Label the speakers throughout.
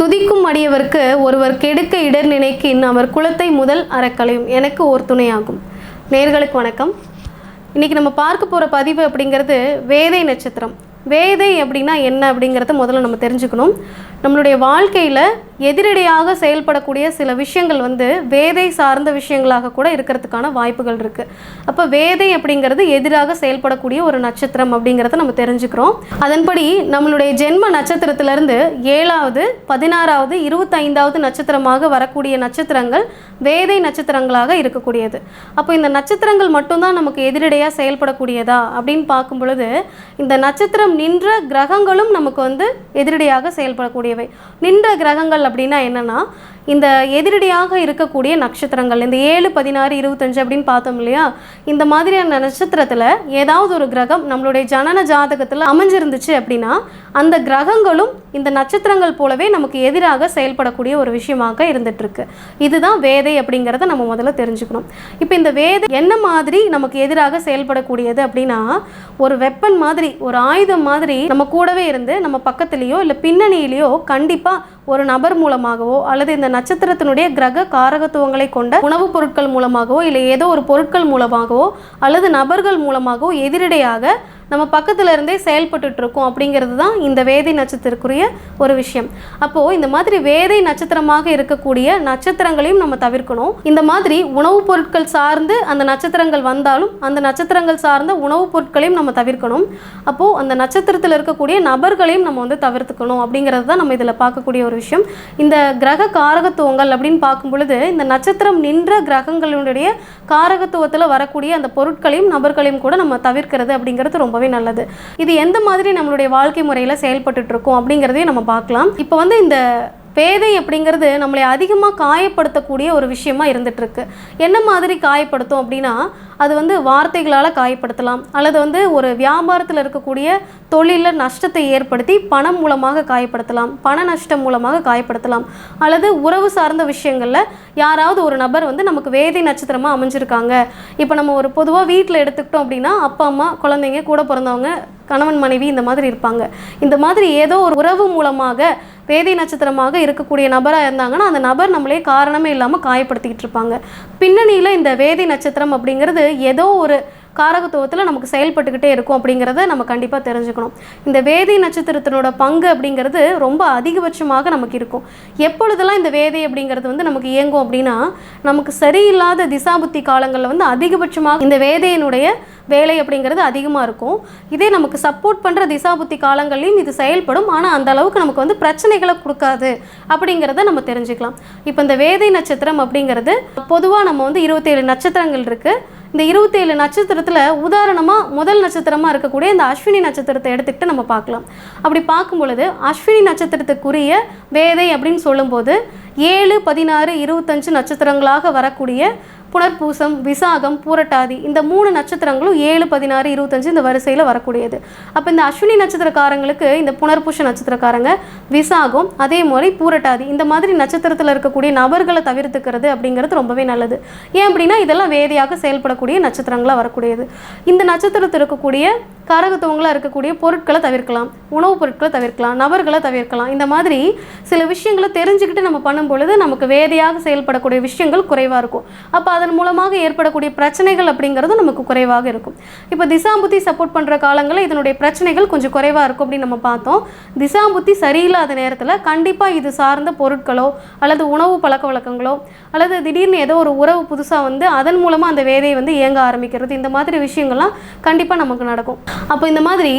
Speaker 1: துதிக்கும் அடியவர்க்கு ஒருவர் கெடுக்க இடர் நினைக்கின் அவர் குலத்தை முதல் அறக்கலையும். எனக்கு ஓர் துணையாகும். நேர்களுக்கு வணக்கம். இன்றைக்கி நம்ம பார்க்க போகிற பதிவு அப்படிங்கிறது வேதை நட்சத்திரம். வேதை அப்படின்னா என்ன அப்படிங்கிறத முதல்ல நம்ம தெரிஞ்சுக்கணும். நம்மளுடைய வாழ்க்கையில் எதிரடையாக செயல்படக்கூடிய சில விஷயங்கள் வந்து வேதை சார்ந்த விஷயங்களாக கூட இருக்கிறதுக்கான வாய்ப்புகள் இருக்குது அப்போ வேதை அப்படிங்கிறது எதிராக செயல்படக்கூடிய ஒரு நட்சத்திரம் அப்படிங்கிறத நம்ம தெரிஞ்சுக்கிறோம். அதன்படி நம்மளுடைய ஜென்ம நட்சத்திரத்திலிருந்து ஏழாவது பதினாறாவது இருபத்தைந்தாவது நட்சத்திரமாக வரக்கூடிய நட்சத்திரங்கள் வேதை நட்சத்திரங்களாக இருக்கக்கூடியது. அப்போ இந்த நட்சத்திரங்கள் மட்டும்தான் நமக்கு எதிரடையாக செயல்படக்கூடியதா அப்படின்னு பார்க்கும் பொழுது இந்த நட்சத்திரம் நின்ற கிரகங்களும் நமக்கு வந்து எதிரடையாக கூடியவை நின்ற கிரகங்கள் அப்படின்னா என்னன்னா இந்த எதிரடியாக இருக்கக்கூடிய நட்சத்திரங்கள் இந்த ஏழு பதினாறு இருபத்தஞ்சு அப்படின்னு பார்த்தோம் இல்லையா? இந்த மாதிரியான நட்சத்திரத்தில் ஏதாவது ஒரு கிரகம் நம்மளுடைய ஜனன ஜாதகத்தில் அமைஞ்சிருந்துச்சு அப்படின்னா அந்த கிரகங்களும் இந்த நட்சத்திரங்கள் போலவே நமக்கு எதிராக செயல்படக்கூடிய ஒரு விஷயமாக இருந்துகிட்ருக்கு இதுதான் வேதை அப்படிங்கிறத நம்ம முதல்ல தெரிஞ்சுக்கணும். இப்போ இந்த வேதை என்ன மாதிரி நமக்கு எதிராக செயல்படக்கூடியது அப்படின்னா ஒரு வெப்பன் மாதிரி ஒரு ஆயுதம் மாதிரி நம்ம கூடவே இருந்து நம்ம பக்கத்துலேயோ இல்லை பின்னணியிலையோ கண்டிப்பாக ஒரு நபர் மூலமாகவோ அல்லது இந்த நட்சத்திரத்தினுடைய கிரக காரகத்துவங்களை கொண்ட உணவுப் பொருட்கள் மூலமாகவோ இல்லை ஏதோ ஒரு பொருட்கள் மூலமாகவோ அல்லது நபர்கள் மூலமாகவோ எதிரடையாக நம்ம பக்கத்துல இருந்தே செயல்பட்டுட்டு இருக்கோம் அப்படிங்கிறது தான் இந்த வேதை நட்சத்திரக்குரிய ஒரு விஷயம். அப்போது இந்த மாதிரி வேதை நட்சத்திரமாக இருக்கக்கூடிய நட்சத்திரங்களையும் நம்ம தவிர்க்கணும். இந்த மாதிரி உணவுப் பொருட்கள் சார்ந்து அந்த நட்சத்திரங்கள் வந்தாலும் அந்த நட்சத்திரங்கள் சார்ந்த உணவுப் பொருட்களையும் நம்ம தவிர்க்கணும். அப்போது அந்த நட்சத்திரத்தில் இருக்கக்கூடிய நபர்களையும் நம்ம வந்து தவிர்த்துக்கணும் அப்படிங்கிறது தான் நம்ம இதில் பார்க்கக்கூடிய ஒரு விஷயம். இந்த கிரக காரகத்துவங்கள் அப்படின்னு பார்க்கும் பொழுது இந்த நட்சத்திரம் நின்ற கிரகங்களுடைய காரகத்துவத்தில் வரக்கூடிய அந்த பொருட்களையும் நபர்களையும் கூட நம்ம தவிர்க்கிறது அப்படிங்கிறது ரொம்ப ரொம்பவே நல்லது. இது எந்த மாதிரி நம்மளுடைய வாழ்க்கை முறையில் செயல்பட்டு இருக்கோம் அப்படிங்கிறதையும் நம்ம பார்க்கலாம். இப்போ வந்து இந்த பேதை அப்படிங்கிறது நம்மளை அதிகமாக காயப்படுத்தக்கூடிய ஒரு விஷயமா இருந்துட்டுருக்கு. என்ன மாதிரி காயப்படுத்தும் அப்படின்னா அது வந்து வார்த்தைகளால் காயப்படுத்தலாம். அல்லது வந்து ஒரு வியாபாரத்தில் இருக்கக்கூடிய தொழிலில் நஷ்டத்தை ஏற்படுத்தி பணம் மூலமாக காயப்படுத்தலாம். பண நஷ்டம் மூலமாக காயப்படுத்தலாம். அல்லது உறவு சார்ந்த விஷயங்களில் யாராவது ஒரு நபர் வந்து நமக்கு வேதை நட்சத்திரமாக அமைஞ்சிருக்காங்க. இப்போ நம்ம ஒரு பொதுவாக வீட்டில் எடுத்துக்கிட்டோம் அப்படின்னா அப்பா அம்மா குழந்தைங்க கூட பிறந்தவங்க கணவன் மனைவி இந்த மாதிரி இருப்பாங்க. இந்த மாதிரி ஏதோ ஒரு உறவு மூலமாக வேதி நட்சத்திரமாக இருக்கக்கூடிய நபராக இருந்தாங்கன்னா அந்த நபர் நம்மளே காரணமே இல்லாமல் காயப்படுத்திக்கிட்டு இருப்பாங்க. பின்னணியில் இந்த வேதி நட்சத்திரம் அப்படிங்கிறது ஏதோ ஒரு காரகத்துவத்தில் நமக்கு செயல்பட்டுக்கிட்டே இருக்கும் அப்படிங்கிறத நம்ம கண்டிப்பாக தெரிஞ்சுக்கணும். இந்த வேதை நட்சத்திரத்தினோட பங்கு அப்படிங்கிறது ரொம்ப அதிகபட்சமாக நமக்கு இருக்கும். எப்பொழுதெல்லாம் இந்த வேதை அப்படிங்கிறது வந்து நமக்கு இயங்கும் அப்படின்னா நமக்கு சரியில்லாத திசாபுத்தி காலங்களில் வந்து அதிகபட்சமாக இந்த வேதையினுடைய வேலை அப்படிங்கிறது அதிகமாக இருக்கும். இதே நமக்கு சப்போர்ட் பண்ணுற திசாபுத்தி காலங்கள்லையும் இது செயல்படும். ஆனால் அந்த அளவுக்கு நமக்கு வந்து பிரச்சனைகளை கொடுக்காது அப்படிங்கிறத நம்ம தெரிஞ்சுக்கலாம். இப்போ இந்த வேதை நட்சத்திரம் அப்படிங்கிறது பொதுவாக நம்ம வந்து இருபத்தேழு நட்சத்திரங்கள் இருக்குது இந்த இருபத்தேழு நட்சத்திரத்தில் உதாரணமாக முதல் நட்சத்திரமாக இருக்கக்கூடிய இந்த அஸ்வினி நட்சத்திரத்தை எடுத்துக்கிட்டு நம்ம பார்க்கலாம். அப்படி பார்க்கும் பொழுது அஸ்வினி நட்சத்திரத்துக்குரிய வேதை அப்படின்னு சொல்லும்போது ஏழு பதினாறு இருபத்தஞ்சு நட்சத்திரங்களாக வரக்கூடிய புனர்பூசம் விசாகம் பூரட்டாதி இந்த மூணு நட்சத்திரங்களும் ஏழு பதினாறு இருபத்தஞ்சு இந்த வரிசையில் வரக்கூடியது. அப்போ இந்த அஸ்வினி நட்சத்திரக்காரங்களுக்கு இந்த புனர்பூச நட்சத்திரக்காரங்க விசாகம் அதே மாதிரி பூரட்டாதி இந்த மாதிரி நட்சத்திரத்தில் இருக்கக்கூடிய நபர்களை தவிர்த்துக்கிறது அப்படிங்கிறது ரொம்பவே நல்லது. ஏன் அப்படின்னா இதெல்லாம் வேதியாக செயல்படக்கூடிய நட்சத்திரங்களாக வரக்கூடியது. இந்த நட்சத்திரத்தில் இருக்கக்கூடிய காரகத்துவங்களாக இருக்கக்கூடிய பொருட்களை தவிர்க்கலாம் உணவுப் பொருட்களை தவிர்க்கலாம் நபர்களை தவிர்க்கலாம். இந்த மாதிரி சில விஷயங்களை தெரிஞ்சுக்கிட்டு நம்ம பண்ணும் பொழுது நமக்கு வேதையாக செயல்படக்கூடிய விஷயங்கள் குறைவாக இருக்கும். அப்போ அதன் மூலமாக ஏற்படக்கூடிய பிரச்சனைகள் அப்படிங்கிறது நமக்கு குறைவாக இருக்கும். இப்போ திசாம்புத்தி சப்போர்ட் பண்ணுற காலங்களில் இதனுடைய பிரச்சனைகள் கொஞ்சம் குறைவாக இருக்கும் அப்படின்னு நம்ம பார்த்தோம். திசாம்புத்தி சரியில்லாத நேரத்தில் கண்டிப்பாக இது சார்ந்த பொருட்களோ அல்லது உணவு பழக்க வழக்கங்களோ அல்லது திடீர்னு ஏதோ ஒரு உறவு புதுசாக வந்து அதன் மூலமாக அந்த வேதையை வந்து இயங்க ஆரம்பிக்கிறது. இந்த மாதிரி விஷயங்கள்லாம் கண்டிப்பாக நமக்கு நடக்கும். அப்போ இந்த மாதிரி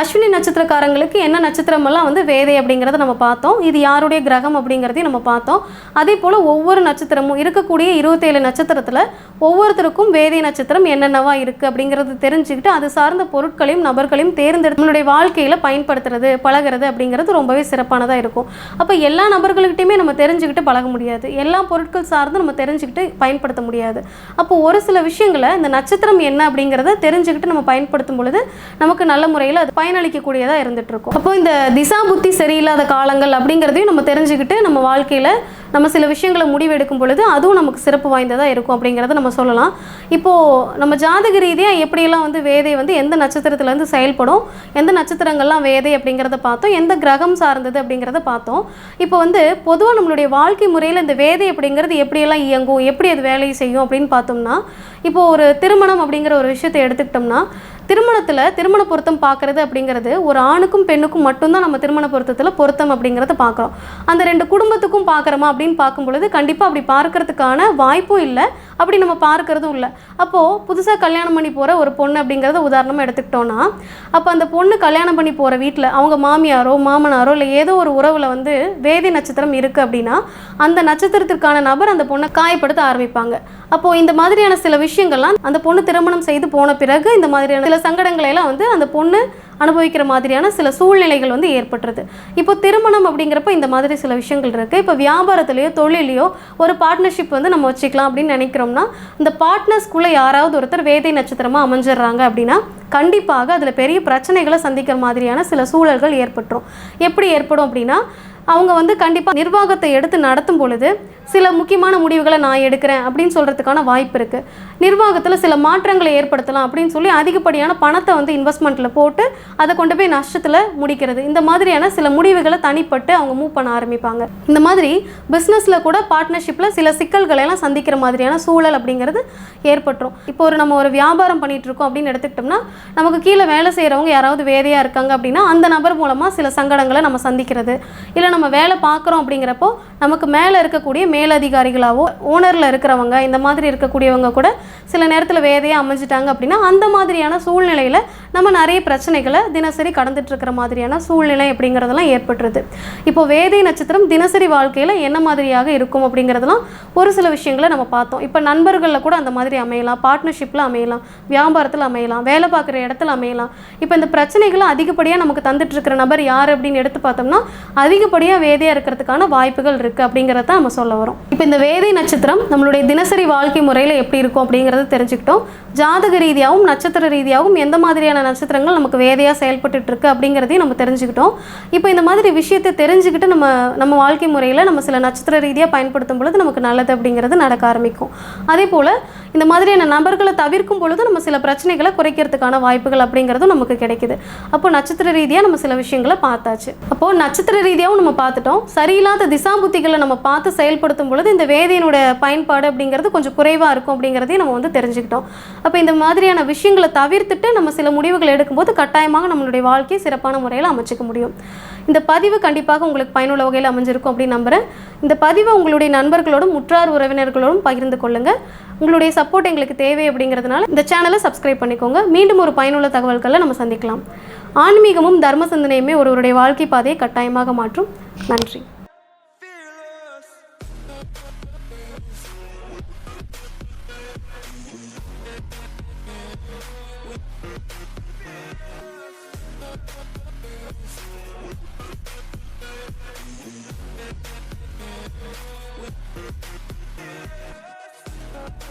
Speaker 1: அஸ்வினி நட்சத்திரக்காரங்களுக்கு என்ன நட்சத்திரமெல்லாம் வந்து வேதை அப்படிங்கிறத நம்ம பார்த்தோம். இது யாருடைய கிரகம் அப்படிங்கிறதையும் நம்ம பார்த்தோம். அதே போல் ஒவ்வொரு நட்சத்திரமும் இருக்கக்கூடிய இருபத்தேழு நட்சத்திரத்தில் ஒவ்வொருத்தருக்கும் வேதை நட்சத்திரம் என்னென்னவா இருக்குது அப்படிங்கிறது தெரிஞ்சுக்கிட்டு அது சார்ந்த பொருட்களையும் நபர்களையும் தேர்ந்தெடுத்து நம்மளுடைய வாழ்க்கையில் பயன்படுத்துறது பழகிறது அப்படிங்கிறது ரொம்பவே சிறப்பானதாக இருக்கும். அப்போ எல்லா நபர்கள்கிட்டையுமே நம்ம தெரிஞ்சுக்கிட்டு பழக முடியாது. எல்லா பொருட்கள் சார்ந்து நம்ம தெரிஞ்சுக்கிட்டு பயன்படுத்த முடியாது. அப்போ ஒரு சில விஷயங்களை இந்த நட்சத்திரம் என்ன அப்படிங்கிறத தெரிஞ்சுக்கிட்டு நம்ம பயன்படுத்தும் பொழுது நமக்கு நல்ல முறையில் அது பயனளிக்கக்கூடியதாக இருந்துட்டு இருக்கும் அப்போ இந்த திசா புத்தி சரியில்லாத காலங்கள் அப்படிங்கிறதையும் நம்ம தெரிஞ்சுக்கிட்டு நம்ம வாழ்க்கையில் நம்ம சில விஷயங்களை முடிவெடுக்கும் பொழுது அதுவும் நமக்கு சிறப்பு வாய்ந்ததாக இருக்கும் அப்படிங்கிறத நம்ம சொல்லலாம். இப்போது நம்ம ஜாதக ரீதியாக எப்படியெல்லாம் வந்து வேதை வந்து எந்த நட்சத்திரத்துலேருந்து செயல்படும் எந்த நட்சத்திரங்கள்லாம் வேதை அப்படிங்கிறத பார்த்தோம் எந்த கிரகம் சார்ந்தது அப்படிங்கிறத பார்த்தோம். இப்போ வந்து பொதுவாக நம்மளுடைய வாழ்க்கை முறையில் இந்த வேதை அப்படிங்கிறது எப்படியெல்லாம் இயங்கும் எப்படி அது வேலையை செய்யும் அப்படின்னு பார்த்தோம்னா இப்போ ஒரு திருமணம் அப்படிங்கிற ஒரு விஷயத்தை எடுத்துக்கிட்டோம்னா திருமணத்தில் திருமண பொருத்தம் பார்க்குறது அப்படிங்கிறது ஒரு ஆணுக்கும் பெண்ணுக்கும் மட்டும்தான் நம்ம திருமண பொருத்தத்தில் பொருத்தம் அப்படிங்கிறத பார்க்குறோம் அந்த ரெண்டு குடும்பத்துக்கும் பார்க்குறோமா அப்படின்னு பார்க்கும் பொழுது கண்டிப்பாக அப்படி பார்க்கறதுக்கான வாய்ப்பும் இல்லை. அப்படி நம்ம பார்க்கறதும் இல்லை. அப்போது புதுசாக கல்யாணம் பண்ணி போகிற ஒரு பொண்ணு அப்படிங்கிறத உதாரணமாக எடுத்துக்கிட்டோன்னா அப்போ அந்த பொண்ணு கல்யாணம் பண்ணி போகிற வீட்டில் அவங்க மாமியாரோ மாமனாரோ இல்லை ஏதோ ஒரு உறவில் வந்து வேதி நட்சத்திரம் இருக்குது அப்படின்னா அந்த நட்சத்திரத்திற்கான நபர் அந்த பொண்ணை காயப்படுத்த ஆரம்பிப்பாங்க. அப்போது இந்த மாதிரியான சில விஷயங்கள்லாம் அந்த பொண்ணு திருமணம் செய்து போன பிறகு இந்த மாதிரியான சில சங்கடங்களை எல்லாம் வந்து அந்த பொண்ணு அனுபவிக்கிற மாதிரியான சில சூழ்நிலைகள் வந்து ஏற்பட்டுருது. இப்போ திருமணம் அப்படிங்கிறப்ப இந்த மாதிரி சில விஷயங்கள் இருக்குது இப்போ வியாபாரத்துலேயோ தொழிலையோ ஒரு பார்ட்னர்ஷிப் வந்து நம்ம வச்சுக்கலாம் அப்படின்னு நினைக்கிறோம்னா இந்த பார்ட்னர்ஸ்குள்ளே யாராவது ஒருத்தர் வேதை நட்சத்திரமாக அமைஞ்சிடுறாங்க அப்படின்னா கண்டிப்பாக அதில் பெரிய பிரச்சனைகளை சந்திக்கிற மாதிரியான சில சூழல்கள் ஏற்பட்டுரும். எப்படி ஏற்படும் அப்படின்னா அவங்க வந்து கண்டிப்பாக நிர்வாகத்தை எடுத்து நடத்தும் பொழுது சில முக்கியமான முடிவுகளை நான் எடுக்கிறேன் அப்படின்னு சொல்கிறதுக்கான வாய்ப்பு இருக்குது நிர்வாகத்தில் சில மாற்றங்களை ஏற்படுத்தலாம் அப்படின்னு சொல்லி அதிகப்படியான பணத்தை வந்து இன்வெஸ்ட்மெண்ட்டில் போட்டு அதை கொண்டு போய் நஷ்டத்தில் முடிக்கிறது. இந்த மாதிரியான சில முடிவுகளை தனிப்பட்டு அவங்க மூவ் பண்ண ஆரம்பிப்பாங்க. இந்த மாதிரி பிஸ்னஸில் கூட பார்ட்னர்ஷிப்பில் சில சிக்கல்களை எல்லாம் சந்திக்கிற மாதிரியான சூழல் அப்படிங்கிறது ஏற்பட்டுரும். இப்போ ஒரு நம்ம ஒரு வியாபாரம் பண்ணிகிட்டு இருக்கோம் அப்படின்னு எடுத்துக்கிட்டோம்னா நமக்கு கீழே வேலை செய்கிறவங்க யாராவது வேதையாக இருக்காங்க அப்படின்னா அந்த நபர் மூலமாக சில சங்கடங்களை நம்ம சந்திக்கிறது. இல்லை நம்ம வேலை பார்க்குறோம் அப்படிங்கிறப்போ நமக்கு மேலே இருக்கக்கூடிய மேலதிகாரிகளாவோ ஓனரில் இருக்கிறவங்க இந்த மாதிரி இருக்கக்கூடியவங்க கூட சில நேரத்தில் வேதையாக அமைஞ்சிட்டாங்க அப்படின்னா அந்த மாதிரியான சூழ்நிலையில் நம்ம நிறைய பிரச்சனைகளை தினசரி கடந்துட்டுருக்கிற மாதிரியான சூழ்நிலை அப்படிங்கிறதெல்லாம் ஏற்பட்டுருது. இப்போ வேதை நட்சத்திரம் தினசரி வாழ்க்கையில் என்ன மாதிரியாக இருக்கும் அப்படிங்கிறதெல்லாம் ஒரு சில விஷயங்களை நம்ம பார்த்தோம். இப்போ நண்பர்களில் கூட அந்த மாதிரி அமையலாம். பார்ட்னர்ஷிப்பில் அமையலாம். வியாபாரத்தில் அமையலாம். வேலை பார்க்குற இடத்துல அமையலாம். இப்போ இந்த பிரச்சனைகளை அதிகப்படியாக நமக்கு தந்துட்டுருக்கிற நபர் யார் அப்படின்னு எடுத்து பார்த்தோம்னா அதிகப்படியாக வேதையாக இருக்கிறதுக்கான வாய்ப்புகள் இருக்குது அப்படிங்கிறத நம்ம சொல்ல வரோம். இப்போ இந்த வேதை நட்சத்திரம் நம்மளுடைய தினசரி வாழ்க்கை முறையில் எப்படி இருக்கும் அப்படிங்கிறத தெரிஞ்சுக்கிட்டோம். ஜாதக ரீதியாகவும் நட்சத்திர ரீதியாகவும் எந்த மாதிரியான நட்சத்திரங்கள் நமக்கு வேதையாக செயல்பட்டுட்டு இருக்கு அப்படிங்கிறதையும் நம்ம தெரிஞ்சுக்கிட்டோம். இப்போ இந்த மாதிரி விஷயத்தை தெரிஞ்சுக்கிட்டு நம்ம நம்ம வாழ்க்கை முறையில் நம்ம சில நட்சத்திர ரீதியாக பயன்படுத்தும் பொழுது நமக்கு நல்லது அப்படிங்கிறது நடக்க ஆரம்பிக்கும். அதே போல் இந்த மாதிரியான நபர்களை தவிர்க்கும் பொழுது நம்ம சில பிரச்சனைகளை குறைக்கிறதுக்கான வாய்ப்புகள் அப்படிங்கிறதும் நமக்கு கிடைக்குது. அப்போ நட்சத்திர ரீதியாக நம்ம சில விஷயங்களை பார்த்தாச்சு. அப்போ நட்சத்திர ரீதியாகவும் நம்ம பார்த்துட்டோம். சரியில்லாத திசாபுத்திகளை நம்ம பார்த்து செயல்படுத்தும் பொழுது இந்த வேதியினோட பயன்பாடு அப்படிங்கிறது கொஞ்சம் குறைவாக இருக்கும் அப்படிங்கிறதையும் நம்ம வந்து தெரிஞ்சுக்கிட்டோம். அப்போ இந்த மாதிரியான விஷயங்களை தவிர்த்துட்டு நம்ம சில முடிவு முடிவுகள் எடுக்கும்போது கட்டாயமாக நம்மளுடைய வாழ்க்கையை சிறப்பான முறையில் அமைச்சிக்க முடியும். இந்த பதிவு கண்டிப்பாக உங்களுக்கு பயனுள்ள வகையில் அமைஞ்சிருக்கும் அப்படின்னு நம்புகிறேன் இந்த பதிவை உங்களுடைய நண்பர்களோடும் முற்றார் உறவினர்களோடும் பகிர்ந்து கொள்ளுங்கள் உங்களுடைய சப்போர்ட் எங்களுக்கு தேவை அப்படிங்கிறதுனால இந்த சேனலை சப்ஸ்கிரைப் பண்ணிக்கோங்க. மீண்டும் ஒரு பயனுள்ள தகவல்களை நம்ம சந்திக்கலாம். ஆன்மீகமும் தர்ம சிந்தனையுமே ஒருவருடைய வாழ்க்கை பாதையை கட்டாயமாக மாற்றும். நன்றி.